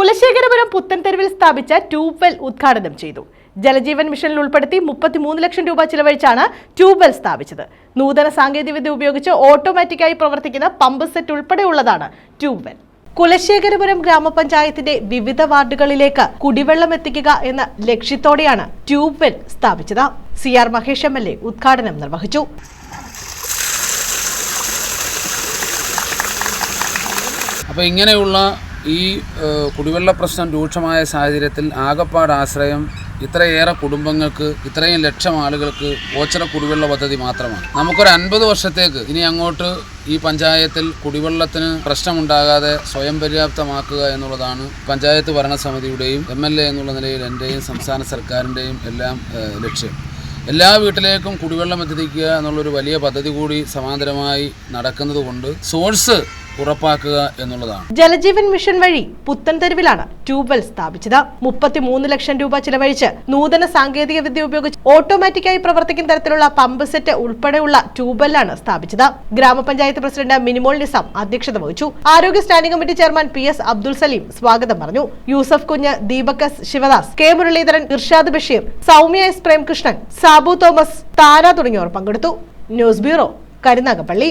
കുലശേഖരപുരം പുത്തൻതെരുവിൽ സ്ഥാപിച്ച tube well ഉദ്ഘാടനം ചെയ്തു. ജലജീവൻ മിഷനിൽ ഉൾപ്പെടുത്തി മുപ്പത്തിമൂന്ന് ലക്ഷം രൂപ ചിലവഴിച്ചാണ് ട്യൂബ് വെൽ സ്ഥാപിച്ചത്. നൂതന സാങ്കേതികവിദ്യ ഉപയോഗിച്ച് ഓട്ടോമാറ്റിക്കായി പ്രവർത്തിക്കുന്ന പമ്പ് സെറ്റ് ഉൾപ്പെടെയുള്ളതാണ് ട്യൂബ് വെൽ കുലശേഖരപുരം ഗ്രാമപഞ്ചായത്തിന്റെ വിവിധ വാർഡുകളിലേക്ക് കുടിവെള്ളം എത്തിക്കുക എന്ന ലക്ഷ്യത്തോടെയാണ് ട്യൂബ് വെൽ സ്ഥാപിച്ചത്. C R Mahesh M L A ഉദ്ഘാടനം നിർവഹിച്ചു. അപ്പോൾ ഇങ്ങനെയുള്ള ഈ കുടിവെള്ള പ്രശ്നം രൂക്ഷമായ സാഹചര്യത്തിൽ ആകപ്പാട് ആശ്രയം ഇത്രയേറെ കുടുംബങ്ങൾക്ക് ഇത്രയും ലക്ഷം ആളുകൾക്ക് ഓച്ചറ കുടിവെള്ള പദ്ധതി മാത്രമാണ്. നമുക്കൊരു അൻപത് വർഷത്തേക്ക് ഇനി അങ്ങോട്ട് ഈ പഞ്ചായത്തിൽ കുടിവെള്ളത്തിന് പ്രശ്നമുണ്ടാകാതെ സ്വയം പര്യാപ്തമാക്കുക എന്നുള്ളതാണ് പഞ്ചായത്ത് ഭരണസമിതിയുടെയും എം എൽ എ എന്നുള്ള നിലയിൽ എന്റെയും സംസ്ഥാന സർക്കാരിന്റെയും എല്ലാം ലക്ഷ്യം. എല്ലാ വീട്ടിലേക്കും കുടിവെള്ളം എത്തിക്കുക എന്നുള്ളൊരു വലിയ പദ്ധതി കൂടി സമാന്തരമായി നടക്കുന്നത് കൊണ്ട് സോഴ്സ് ഉറപ്പാക്കുക എന്നുള്ളതാണ്. ജലജീവൻ മിഷൻ വഴി പുത്തൻതെരുവിലാണ് ട്യൂബ്വെൽ സ്ഥാപിച്ചത്. മുപ്പത്തിമൂന്ന് ലക്ഷം രൂപ ചിലവഴിച്ച് നൂതന സാങ്കേതിക വിദ്യ ഉപയോഗിച്ച് ഓട്ടോമാറ്റിക്കായി പ്രവർത്തിക്കുന്ന തരത്തിലുള്ള പമ്പ് സെറ്റ് ഉൾപ്പെടെയുള്ള ട്യൂബ്വെല്ലാണ് സ്ഥാപിച്ചത്. ഗ്രാമപഞ്ചായത്ത് പ്രസിഡന്റ് മിനിമോൾ നിസാം അധ്യക്ഷത വഹിച്ചു. ആരോഗ്യ standing committee chairman P S Abdul Saleem സ്വാഗതം പറഞ്ഞു. Yusuf Kunju Deepak S Sivadas K Muraleedharan Irshad Basheer Soumya S Premkrishnan Sabu Thomas Thara തുടങ്ങിയവർ പങ്കെടുത്തു. News bureau Karunagappally.